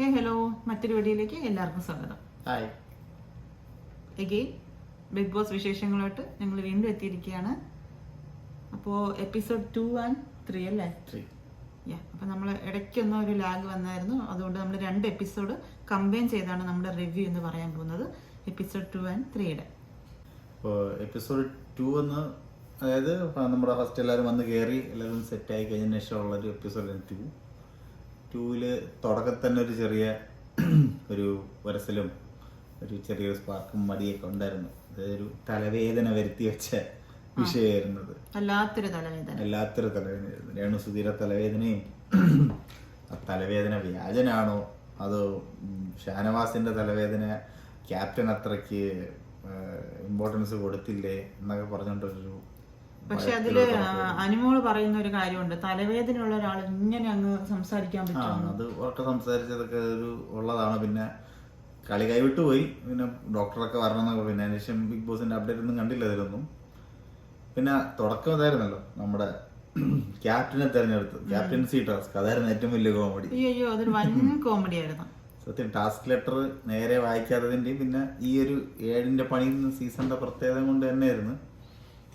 ഹേ hello. മറ്റൊരു വീഡിയോയിലേക്ക് എല്ലാവർക്കും സ്വാഗതം. ഹായ്. എഗെയിൻ ബിഗ് ബോസ് വിശേഷങ്ങളോട്ട് ഞങ്ങൾ വീണ്ടും എത്തിയിരിക്കുകയാണ്. അപ്പോൾ എപ്പിസോഡ് ടു ആൻഡ് ത്രീ അല്ലേ? ത്രീ യാ അപ്പോൾ നമ്മൾ ഇടയ്ക്കൊന്നും ഒരു ലാഗ് വന്നായിരുന്നു. അതുകൊണ്ട് നമ്മൾ രണ്ട് എപ്പിസോഡ് കമ്പൈൻ ചെയ്താണ് നമ്മുടെ റിവ്യൂ എന്ന് പറയാൻ പോകുന്നത്. എപ്പിസോഡ് ടു ആൻഡ് ത്രീയുടെ ഇപ്പോൾ എപ്പിസോഡ് ടു എന്ന് അതായത് നമ്മുടെ ഫസ്റ്റ് എല്ലാവരും വന്ന് കയറി എല്ലാവരും സെറ്റായി കഴിഞ്ഞതിന് ശേഷമുള്ള ഒരു എപ്പിസോഡ് ടു ടൂവിൽ തുടക്കത്തിൽ തന്നെ ഒരു ചെറിയ ഒരു വരസലും ഒരു ചെറിയൊരു സ്പാർക്കും മടിയൊക്കെ ഉണ്ടായിരുന്നു. അതൊരു തലവേദന വരുത്തി വെച്ച വിഷയമായിരുന്നത്. വല്ലാത്തൊരു തലവേദന. എല്ലാത്തൊരു തലവേദന രേണു സുധീര തലവേദനയും ആ തലവേദന വ്യാജനാണോ അതോ ഷാനവാസിന്റെ തലവേദന ക്യാപ്റ്റൻ അത്രയ്ക്ക് ഇമ്പോർട്ടൻസ് കൊടുത്തില്ലേ എന്നൊക്കെ പറഞ്ഞോണ്ടൊരു പക്ഷെ അതിൽ അനുമോൾ പറയുന്ന ഒരു കാര്യമുണ്ട്. തലവേദനയുള്ള ഒരാൾ ഇങ്ങനെ അങ്ങ് സംസാരിക്കാൻ പറ്റും അത് ഒക്കെ സംസാരിച്ചതൊക്കെ ഒരു ഉള്ളതാണ്. പിന്നെ കളി കൈവിട്ടു പോയി. പിന്നെ ഡോക്ടറൊക്കെ വരണമെന്നൊക്കെ പിന്നെ അതിനുശേഷം ബിഗ് ബോസിന്റെ അപ്ഡേറ്റ് ഒന്നും കണ്ടില്ല ഇതിലൊന്നും പിന്നെ തുടക്കം ഇതായിരുന്നല്ലോ നമ്മുടെ ക്യാപ്റ്റനെ തെരഞ്ഞെടുത്തു. Captaincy task. അതായിരുന്നു ഏറ്റവും വലിയ കോമഡി. അയ്യോ അതൊരു വൻ കോമഡി ആയിരുന്നു സത്യം ടാസ്ക് ലെറ്റർ നേരെ വായിക്കാത്തതിന്റെയും പിന്നെ ഈ ഒരു ഏഴിന്റെ പണി സീസണിന്റെ പ്രത്യേകത കൊണ്ട് തന്നെയായിരുന്നു.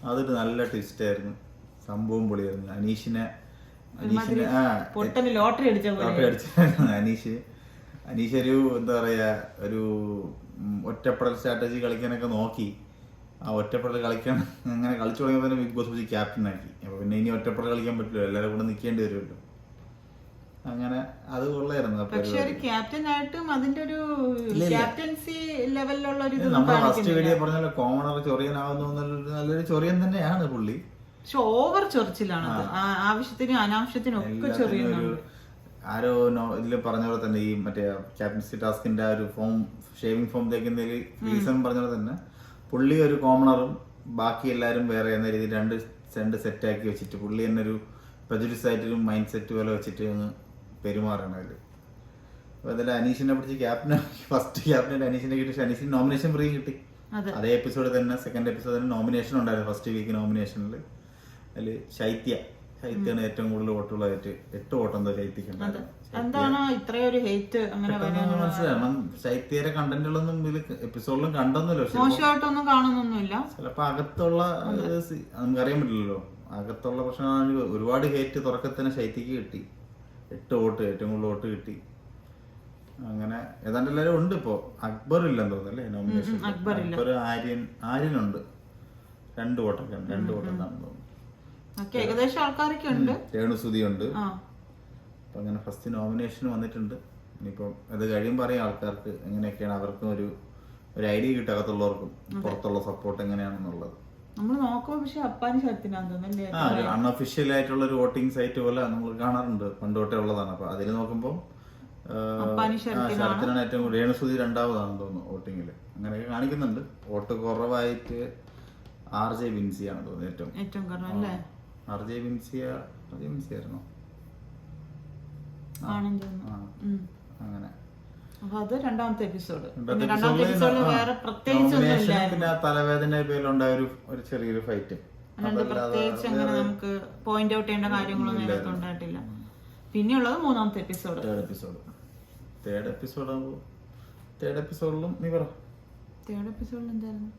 അതൊരു നല്ല ട്വിസ്റ്റ് ആയിരുന്നു. സംഭവം പൊളിയായിരുന്നു. അനീഷിനെ അനീഷിനെ ആ പൊട്ടന് ലോട്ടറി അടിച്ച പോലെ ലോട്ടറി അടിച്ചായിരുന്നു അനീഷ് അനീഷ്. ഒരു എന്താ പറയാ ഒരു ഒറ്റപ്പെടൽ സ്ട്രാറ്റജി കളിക്കാനൊക്കെ നോക്കി. ആ ഒറ്റപ്പെടൽ കളിക്കാൻ അങ്ങനെ കളിച്ചു തുടങ്ങിയപ്പോൾ തന്നെ ബിഗ് ബോസ് വെച്ച് ക്യാപ്റ്റൻ ആക്കി. അപ്പൊ പിന്നെ ഇനി ഒറ്റപ്പെടൽ കളിക്കാൻ പറ്റില്ല. എല്ലാവരും കൂടെ നിൽക്കേണ്ടി വരുമല്ലോ. അങ്ങനെ അത് കൊള്ളായിരുന്നു പക്ഷെ ഒരു ക്യാപ്റ്റൻ ആയിട്ടും അതിന്റെ ഒരു ക്യാപ്റ്റൻസി ലെവലിലുള്ള ഒരു നമ്മുടെ ഫസ്റ്റ് വീഡിയോ പറഞ്ഞല്ലോ കോമണർ ചൊറിയനാവുന്നു നല്ലൊരു ചൊറിയൻ തന്നെയാണ് പുള്ളി. പക്ഷെ ഓവർ ചൊറിച്ചിലാണ് ആവശ്യത്തിനും അനാവശ്യത്തിനും ഒക്കെ ചൊറിയുന്നുണ്ട്. ആരോ ഇതിൽ പറഞ്ഞ പോലെ തന്നെ ഈ മറ്റേ ക്യാപ്റ്റൻസി ടാസ്കിന്റെ ആ ഒരു ഫോം ഷേവിംഗ് ഫോം തേക്കുന്നതിൽ റീസൺ പറഞ്ഞ പോലെ തന്നെ പുള്ളി ഒരു കോമണറും ബാക്കി എല്ലാവരും വേറെ എന്ന രീതിയിൽ രണ്ട് രണ്ട് സെറ്റ് ആക്കി വെച്ചിട്ട് പുള്ളി തന്നെ ഒരു പ്രജുഡിസ് ആയിട്ടൊരു മൈൻഡ് സെറ്റ് പോലെ വെച്ചിട്ട് അങ്ങ് പെരുമാറണം അതിൽ അപ്പൊ അതിൽ അനീഷിനെ പിടിച്ച് ക്യാപ്റ്റൻ ഫസ്റ്റ് ക്യാപ്റ്റൻ അനീഷിനെ കിട്ടി. അനീഷിൻ അനീഷിന് നോമിനേഷൻ ഫ്രീ കിട്ടി. അതെ. എപ്പിസോഡ് തന്നെ സെക്കൻഡ് എപ്പിസോഡ് തന്നെ നോമിനേഷൻ ഉണ്ടായിരുന്നു ഫസ്റ്റ് വീക്ക് നോമിനേഷനിൽ അതിൽ ശൈത്യ. ശൈത്യാണ് ഏറ്റവും കൂടുതൽ വോട്ടുള്ള എട്ട് വോട്ട് എന്തോ ശൈത്യക്ക് വരാൻ ശൈത്യയുടെ കണ്ടന്റുകളൊന്നും ഇതിൽ എപ്പിസോഡിലും കണ്ടൊന്നുമില്ല. മോശമായിട്ടൊന്നും കാണുന്നൊന്നുമില്ല. ചിലപ്പോ അകത്തുള്ള നമുക്കറിയാൻ പറ്റില്ലല്ലോ. അകത്തുള്ള പ്രശ്നമാണെങ്കിൽ ഒരുപാട് ഹേറ്റ് തുറക്കത്തിന് ശൈത്യക്ക് കിട്ടി. എട്ട് വോട്ട് ഏറ്റവും കൂടുതൽ വോട്ട് കിട്ടി. അങ്ങനെ ഏതാണ്ട് എല്ലാവരും ഉണ്ട് ഇപ്പോ. അക്ബർ ഇല്ലെന്ന് തോന്നുന്നു അല്ലേ? നോമിനേഷൻ അക്ബർ ആര്യൻ ആര്യനുണ്ട്. രണ്ട് വോട്ടൊക്കെ ഉണ്ട് രണ്ട് വോട്ട് എന്താണെന്ന് തോന്നുന്നു ഏകദേശം ആൾക്കാരൊക്കെ ഉണ്ട്. രേണുസുതി ഉണ്ട്. അപ്പൊ അങ്ങനെ ഫസ്റ്റ് നോമിനേഷൻ വന്നിട്ടുണ്ട്. ഇനിയിപ്പം അത് കഴിയുമ്പോൾ അറിയാം ആൾക്കാർക്ക് എങ്ങനെയൊക്കെയാണ് അവർക്കും ഒരു ഒരു ഐഡിയ കിട്ടും അകത്തുള്ളവർക്കും പുറത്തുള്ള സപ്പോർട്ട് എങ്ങനെയാണെന്നുള്ളത്. നമ്മൾ നോക്കുമ്പോൾ പക്ഷെ അപ്പാനി ശരത്തിനാന്ന് തോന്നുന്നല്ലേ ആ ഒരു അൺഒഫീഷ്യൽ ആയിട്ടുള്ള ഒരു വോട്ടിംഗ് സൈറ്റ് പോലെ നമ്മൾ കാണാറുണ്ട് പണ്ട് തൊട്ടേ ഉള്ളതാണ്. അപ്പൊ അതിൽ നോക്കുമ്പോൾ അപ്പാനി ശരത്തിനാണ്. ശരത്തിനാണ് ഏറ്റവും കൂടുതൽ രേണുസുതി രണ്ടാമതാണെന്ന് തോന്നുന്നു വോട്ടിങ്ങിൽ അങ്ങനെയൊക്കെ കാണിക്കുന്നുണ്ട്. വോട്ട് കുറവായിട്ട് ആർ ജെ ബിൻസിയാണ് തോന്നുന്നത് ഏറ്റവും. ഏറ്റവും കാരണം അല്ലേ? R J Binsiya R J Binsi ആയിരുന്നോ ആണെന്ന് തോന്നുന്നു. ആ ഉം. അങ്ങനെ. അപ്പൊ അത് രണ്ടാമത്തെ എപ്പിസോഡ്. രണ്ടാമത്തെ എപ്പിസോഡിൽ വേറെ പ്രത്യേകിച്ച് ഒന്നും nomination ഇല്ലായിരുന്നു പിന്നെ ആ തലവേദന പേരിലുണ്ടായ ഒരു ഒരു ചെറിയൊരു ഫൈറ്റ്. അല്ലാണ്ട് പ്രത്യേകിച്ച് അങ്ങനെ നമുക്ക് പോയിന്റ് ഔട്ട് ചെയ്യേണ്ട കാര്യങ്ങളൊന്നും അതിനകത്ത് ഉണ്ടായിട്ടില്ല. പിന്നെയുള്ളത് മൂന്നാമത്തെ episode. Third episode third episode ആകുമ്പോൾ തേർഡ് എപ്പിസോഡിലും നീ പറ. തേർഡ് എപ്പിസോഡിൽ എന്തായിരുന്നു?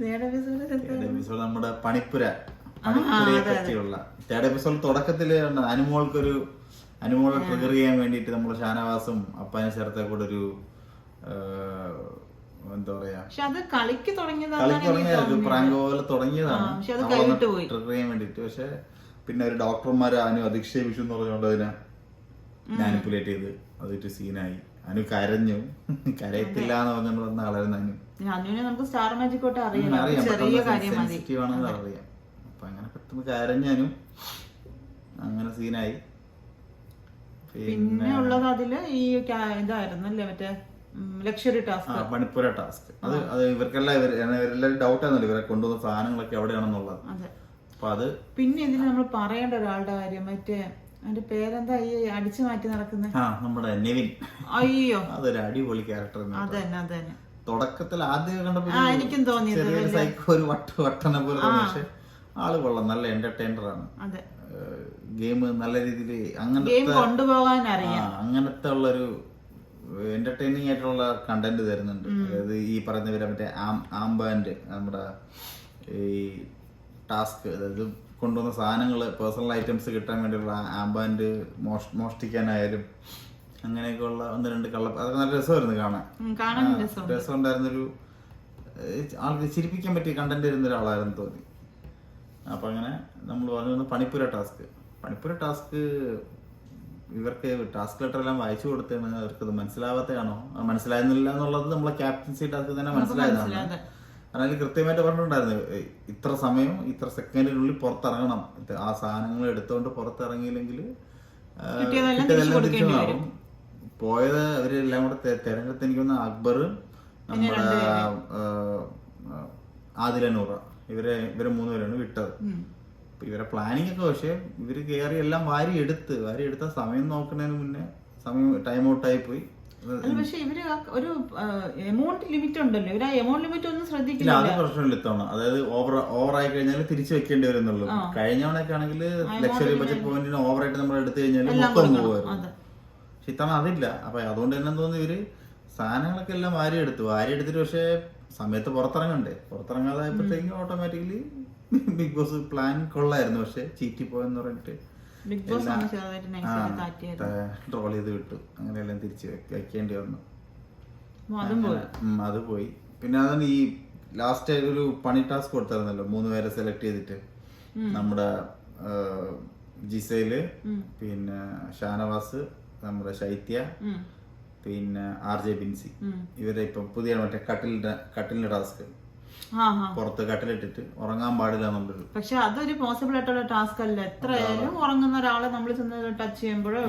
തേർഡ് എപ്പിസോഡ് നമ്മുടെ പണിപ്പുര. പണിപ്പുരയെ പറ്റിയുള്ള. തേർഡ് എപ്പിസോഡ് തുടക്കത്തിൽ അനുമോൾക്കൊരു അനുമോളെ ട്രിഗർ ചെയ്യാൻ വേണ്ടിയിട്ട് നമ്മൾ ഷാനവാസും അപ്പാനെ ചേർത്ത കൂടെ ഒരു എന്താ പറയാ? പക്ഷെ അത് കളിക്ക് തുടങ്ങിയതാണ് പ്രാങ്ക് പോലെ തുടങ്ങിയതാണ്. ട്രിഗർ ചെയ്യാൻ വേണ്ടിട്ട് പക്ഷെ പിന്നെ ഒരു ഡോക്ടർമാരെ അനു അധിക്ഷേപിച്ചു എന്ന് പറഞ്ഞുകൊണ്ട് അതിനെ മാനിപ്പുലേറ്റ് ചെയ്ത് അതൊരു സീനായി. അനു കരഞ്ഞു. കരയത്തില്ല എന്ന് പറഞ്ഞുകൊണ്ട് വന്ന ആളായിരുന്നു അനു. അനുവിനെ നമുക്ക് സ്റ്റാർ മാജിക് തൊട്ട് അറിയാം. അറിയാം. അപ്പൊ അങ്ങനെ പെട്ടെന്ന് കരഞ്ഞാനും അങ്ങനെ സീനായി. പിന്നെ ഉള്ളത് അതിൽ ഈ ഇതായിരുന്നല്ലേ മറ്റേ ലക്ഷറി ടാസ്ക് മണിപ്പുര ടാസ്ക് അത് അത് ഇവർക്കെല്ലാം ഇവർ ഇവരെല്ലാവരും ഡൗട്ട് ആണല്ലോ ഇവരെ കൊണ്ടുവന്ന സാധനങ്ങളൊക്കെ എവിടെയാണെന്നുള്ളത്. അതെ. അപ്പൊ അത് പിന്നെ ഇതിന് നമ്മൾ പറയേണ്ട ഒരാളുടെ കാര്യം മറ്റേ അതിന്റെ പേരെന്താ ഈ അടിച്ചു മാറ്റി നടക്കുന്നത് നമ്മുടെ നെവിൻ. അയ്യോ. അതൊരു അടിപൊളി ക്യാരക്ടർ അതന്നെ അതന്നെ. തുടക്കത്തിൽ ആദ്യം കണ്ടപ്പോ ആ എനിക്കും തോന്നിയത് ഒരു വട്ട വട്ടനെ പോലെ പക്ഷെ ആൾ കൊള്ളാം നല്ല എന്റർടൈനർ ആണ്. അതെ. ഗെയിം നല്ല രീതിയിൽ അങ്ങനത്തെ കൊണ്ടുപോകാൻ അറിയാം. അങ്ങനത്തെ ഉള്ളൊരു എന്റർടൈനിങ് ആയിട്ടുള്ള കണ്ടന്റ് തരുന്നുണ്ട്. അതായത് ഈ പറയുന്ന പേര് മറ്റേ ആംബാൻഡ് നമ്മുടെ ഈ ടാസ്ക് അതായത് കൊണ്ടുവന്ന സാധനങ്ങൾ പേഴ്സണൽ ഐറ്റംസ് കിട്ടാൻ വേണ്ടിയുള്ള ആംബാൻഡ് മോഷ് മോഷ്ടിക്കാനായാലും അങ്ങനെയൊക്കെയുള്ള ഒന്ന് രണ്ട് കള്ള അതൊക്കെ നല്ല രസമായിരുന്നു കാണാൻ. രസം ഉണ്ടായിരുന്നൊരു ആൾക്ക് ചിരിപ്പിക്കാൻ പറ്റിയ കണ്ടന്റ് തരുന്ന ഒരാളായിരുന്നു തോന്നി അപ്പൊ അങ്ങനെ നമ്മൾ പറഞ്ഞു വന്ന പണിപ്പുര ടാസ്ക്. പണിപ്പുര ടാസ്ക് ഇവർക്ക് ടാസ്ക് ലെറ്റർ എല്ലാം വായിച്ചു കൊടുത്തതാണ് അവർക്ക് അത് മനസ്സിലാവാത്തതാണോ? മനസ്സിലായിരുന്നില്ല എന്നുള്ളത് നമ്മളെ ക്യാപ്റ്റൻസി ടാസ്ക് തന്നെ മനസ്സിലായതാണ്. അതിനാൽ അതിൽ കൃത്യമായിട്ട് പറഞ്ഞിട്ടുണ്ടായിരുന്നു ഇത്ര സമയം ഇത്ര സെക്കൻഡിനുള്ളിൽ പുറത്തിറങ്ങണം. ആ സാധനങ്ങൾ എടുത്തുകൊണ്ട് പുറത്തിറങ്ങിയില്ലെങ്കിൽ കിട്ടിയതെല്ലാം തിരിച്ച് പോയത് അവരെല്ലാം കൂടെ തെരഞ്ഞെടുത്ത് എനിക്ക് തോന്നുന്നു അക്ബർ നമ്മുടെ ആ, ആദില നൂറ ഇവരെ ഇവരെ മൂന്നുപേരാണ് വിട്ടത്. ഇവരെ പ്ലാനിങ് ഒക്കെ പക്ഷെ ഇവർ കയറി എല്ലാം വാരി എടുത്ത് വാരി എടുത്ത സമയം നോക്കുന്നതിന് മുന്നേ സമയം ടൈം ഔട്ട് ആയി പോയി. അത് പക്ഷെ ഇവർ ഒരു എമൗണ്ട് ലിമിറ്റ് ഉണ്ടല്ലോ. ഇവർ ആ എമൗണ്ട് ലിമിറ്റ് ഒന്നും ശ്രദ്ധിക്കില്ല അത് പ്രശ്നമില്ല ഇത്തവണ. അതായത് ഓവർ ഓവർ ആയി കഴിഞ്ഞാൽ തിരിച്ചു വെക്കേണ്ടി വരുന്നുള്ളൂ. കഴിഞ്ഞ തവണയൊക്കെ ആണെങ്കിൽ ലക്ഷറി ബജറ്റ് പോയിന്റിന് ഓവർ ആയിട്ട് നമ്മൾ എടുത്തു കഴിഞ്ഞാൽ മൊത്തം പോകുമായിരുന്നു പക്ഷെ ഇത്തവണ അതില്ല. അപ്പൊ അതുകൊണ്ട് തന്നെ തോന്നുന്നു ഇവർ സാധനങ്ങളൊക്കെ എല്ലാം വാരി എടുത്തു വാരി എടുത്തിട്ട് പക്ഷെ സമയത്ത് പുറത്തിറങ്ങണ്ടേ? പുറത്തിറങ്ങാതായപ്പോഴത്തേക്കും ഓട്ടോമാറ്റിക്കലി ബിഗ് ബോസ് പ്ലാൻ കൊള്ളായിരുന്നു. പക്ഷെ ചീറ്റി പോയെന്ന് പറഞ്ഞിട്ട് ബിഗ് ബോസ് ട്രോൾ ചെയ്ത് വിട്ടു. അങ്ങനെയെല്ലാം തിരിച്ച് വെക്ക- വെക്കേണ്ടി വന്നു. അതും പോയി. പിന്നെ അതാണ് ഈ ലാസ്റ്റ് ഒരു പണി ടാസ്ക് കൊടുത്തായിരുന്നല്ലോ മൂന്ന് പേരെ സെലക്ട് ചെയ്തിട്ട്. നമ്മുടെ ജിസയിൽ പിന്നെ ഷാനവാസ് നമ്മുടെ ശൈത്യ. പിന്നെ ആർ ജെ ബിൻസി. ഇവരെ ഇപ്പം പുതിയ മറ്റേ കട്ടിലിന്റെ കട്ടിലിന്റെ ടാസ്ക്. പുറത്ത് കട്ടിലിട്ടിട്ട് ഉറങ്ങാൻ പാടില്ല എന്നുള്ളത് പക്ഷെ അതൊരു പോസിബിൾ ആയിട്ടുള്ള ടാസ്ക് അല്ല. എത്രയായാലും ഉറങ്ങുന്ന ഒരാളെ നമ്മൾ ചെന്ന് ടച്ച് ചെയ്യുമ്പോഴോ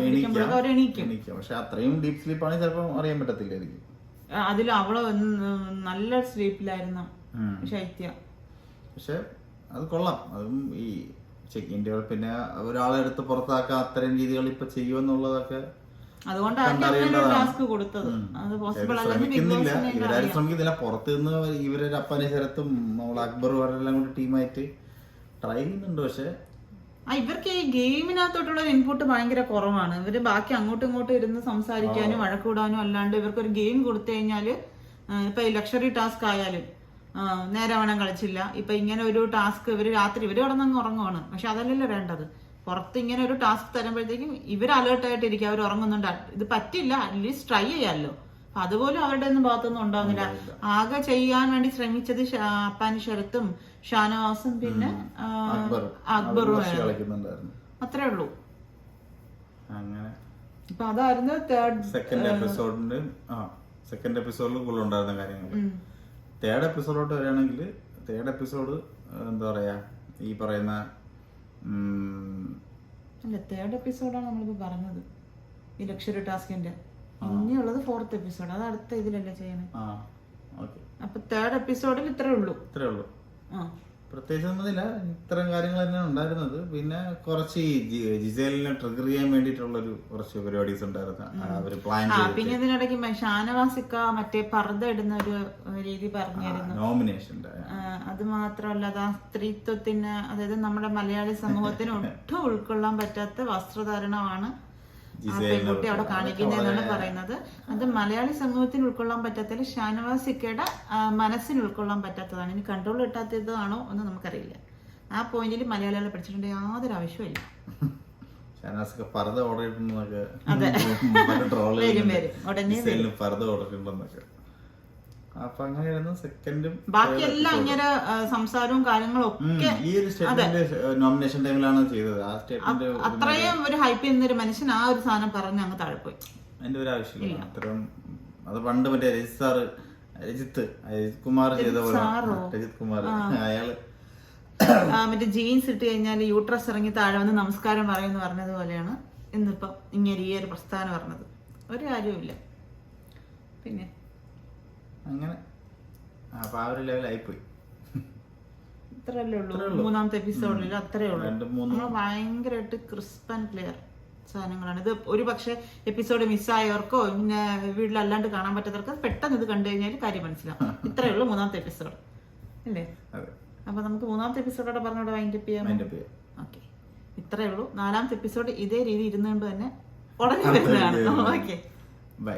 എണീക്കും. പക്ഷെ അത്രയും ഡീപ് സ്ലീപ്പാണെങ്കിൽ ചിലപ്പോൾ അറിയാൻ പറ്റത്തില്ലായിരിക്കും. അതിൽ അവൾ നല്ല സ്ലീപ്പിലായിരുന്നു. ശൈത്യ പക്ഷെ അത് കൊള്ളാം. അതും ഈ ചെക്കിന്റെ പിന്നെ ഒരാളെ എടുത്ത് പുറത്താക്കാൻ അത്തരം രീതികൾ ഇപ്പൊ ചെയ്യുമെന്നുള്ളതൊക്കെ ഇവരാരും ശ്രമിക്കുന്നില്ല. പുറത്ത് നിന്ന് ഇവരൊരു അപ്പനെ ശരത്തും അക്ബർ എല്ലാം കൂടി ടീമായിട്ട് ട്രൈ ചെയ്യുന്നുണ്ട് പക്ഷെ ആ ഇവർക്ക് ഈ ഗെയിമിനകത്തോട്ടുള്ള ഇൻപുട്ട് ഭയങ്കര കുറവാണ്. ഇവർ ബാക്കി അങ്ങോട്ടും ഇങ്ങോട്ടും ഇരുന്ന് സംസാരിക്കാനും വഴക്കൂടാനും അല്ലാണ്ട് ഇവർക്ക് ഒരു ഗെയിം കൊടുത്തു കഴിഞ്ഞാൽ ഇപ്പൊ ഈ ലക്ഷറി ടാസ്ക് ആയാലും നേരവണ്ണം നേരെ വേണം കളിച്ചില്ല. ഇപ്പൊ ഇങ്ങനെ ഒരു ടാസ്ക് ഇവർ രാത്രി ഇവർ കിടന്നങ്ങ് ഉറങ്ങുവാണ്. പക്ഷെ അതല്ലല്ലോ വേണ്ടത്. പുറത്ത് ഇങ്ങനെ ഒരു ടാസ്ക് തരുമ്പോഴത്തേക്കും ഇവർ അലേർട്ടായിട്ട് ഇരിക്കുക അവർ ഉറങ്ങുന്നുണ്ട്. ഇത് പറ്റില്ല. അറ്റ്ലീസ്റ്റ് ട്രൈ ചെയ്യാമല്ലോ അപ്പൊ അതുപോലും അവരുടെ ഒന്നും ഭാഗത്തൊന്നും ഉണ്ടാവുന്നില്ല. ആകെ ചെയ്യാൻ വേണ്ടി ശ്രമിച്ചത് അപ്പാൻ അപ്പാനി ശരത്തും ഷാനവാസും പിന്നെ അക്ബറും. അത്രേ ഉള്ളൂ. ഇപ്പൊ അതായിരുന്നു തേർഡ് സെക്കൻഡ് എപ്പിസോഡിന്റെ സെക്കൻഡ് എപ്പിസോഡിൽ കൂടുതലുണ്ടായിരുന്ന കാര്യങ്ങൾ തേർഡ് എപ്പിസോഡോട്ട് വരികയാണെങ്കിൽ തേർഡ് എപ്പിസോഡ് എന്താ പറയാ ഈ പറയുന്ന അല്ല തേർഡ് എപ്പിസോഡാണ് നമ്മളിപ്പോ പറഞ്ഞത്. ഈ ലക്ഷറി ടാസ്കിന്റെ ഇനിയുള്ളത് ഫോർത്ത് എപ്പിസോഡ് അത് അടുത്ത ഇതിലല്ലേ ചെയ്യണേ? അപ്പൊ തേർഡ് എപ്പിസോഡിൽ ഇത്രേ ഉള്ളൂ. ഇത്രേ ഉള്ളൂ. ആ. പ്രത്യേകിച്ച് ഒന്നുമില്ല. ഇത്തരം കാര്യങ്ങൾ തന്നെയാണ് ഉണ്ടായിരുന്നത്. പിന്നെ കുറച്ച് ഈ ജി- ജിസേലിനെ ട്രിഗർ ചെയ്യാൻ വേണ്ടിയിട്ടുള്ളൊരു കുറച്ച് പരിപാടീസ് ഉണ്ടായിരുന്നു. അവർ പ്ലാൻ ആ ചെയ്ത് പിന്നെ ഇതിനിടയ്ക്ക് മ- ഷാനവാസിക്ക മറ്റേ പർദ്ദ ഇടുന്ന ഒരു രീതി പറഞ്ഞായിരുന്നു. നോമിനേഷൻ ആ, അത് മാത്രമല്ല അത് ആ സ്ത്രീത്വത്തിന് അതായത് നമ്മുടെ മലയാളി സമൂഹത്തിന് ഒട്ടും ഉൾക്കൊള്ളാൻ പറ്റാത്ത വസ്ത്രധാരണമാണ് ആ പെൺകുട്ടി അവിടെ കാണിക്കുന്നതെന്നാണ് പറയുന്നത്. അത് മലയാളി സമൂഹത്തിന് ഉൾക്കൊള്ളാൻ പറ്റാത്തതിൽ ഷാനവാസിക്കയുടെ മനസ്സിന് ഉൾക്കൊള്ളാൻ പറ്റാത്തതാണ്. ഇനി കൺട്രോൾ കിട്ടാത്തതാണോ എന്ന് നമുക്കറിയില്ല. ആ പോയിന്റിൽ മലയാളികളെ പഠിച്ചിട്ടുണ്ട് യാതൊരു ആവശ്യമില്ല പർദ്ദ ഓർഡർ വരും. ഉടനെ പർദ്ദ ഓർഡർ അപ്പൊ അങ്ങനെയായിരുന്നു സെക്കൻഡും ബാക്കിയെല്ലാം ഇങ്ങനെ ആ, സംസാരവും കാര്യങ്ങളും ഒക്കെ ഈ ഒരു സ്റ്റേറ്റ്മെന്റ് നോമിനേഷൻ ടൈമിലാണ് ചെയ്തത്. ആ സ്റ്റേറ്റ്മെന്റ് അത്രയും ഒരു ഹൈപ്പ് ചെയ്യുന്ന ഒരു മനുഷ്യൻ ആ ഒരു സാധനം പറഞ്ഞ് അങ്ങ് താഴെ പോയി അതിന്റെ ഒരു ആവശ്യമില്ല. അത്രയും അത് പണ്ട് മറ്റേ രജിത് സാറ് രജിത്ത് രജിത് കുമാർ ചെയ്ത പോലെ. രജിത് കുമാർ. അയാൾ. മറ്റേ ജീൻസ് ഇട്ട് കഴിഞ്ഞാൽ യൂട്രസ് ഇറങ്ങി താഴെ വന്ന് നമസ്കാരം പറയുന്നു പറഞ്ഞതുപോലെയാണ് ഇന്നിപ്പം ഇങ്ങനെ ഈ ഒരു പ്രസ്ഥാനം പറഞ്ഞത്. ഒരു കാര്യവുമില്ല. പിന്നെ? അങ്ങനെ. അപ്പൊ ആ ഒരു ലെവലായിപ്പോയി ഇത്രയല്ലേ ഉള്ളൂ. മൂന്നാമത്തെ എപ്പിസോഡിൽ അത്രേ ഉള്ളൂ. നമ്മൾ ഭയങ്കരമായിട്ട് ക്രിസ്പ് ആൻഡ് ക്ലിയർ സാധനങ്ങളാണ്. ഇത് ഒരു പക്ഷേ എപ്പിസോഡ് മിസ്സായവർക്കോ പിന്നെ വീട്ടിലല്ലാണ്ട് കാണാൻ പറ്റാത്തവർക്ക് പെട്ടെന്ന് ഇത് കണ്ടു കഴിഞ്ഞാൽ കാര്യം മനസ്സിലാവും. ഇത്രയേ ഉള്ളൂ മൂന്നാമത്തെ എപ്പിസോഡ് അല്ലേ? അപ്പൊ നമുക്ക് മൂന്നാമത്തെ എപ്പിസോഡോടെ പറഞ്ഞോടെ വൈൻഡപ്പ് ചെയ്യാം. ഓക്കെ. ഇത്രയേ ഉള്ളൂ. നാലാമത്തെ എപ്പിസോഡ് ഇതേ രീതി ഇരുന്നുകൊണ്ട് തന്നെ ഉടനെ വരുന്നതാണ്. ഓക്കെ. ബൈ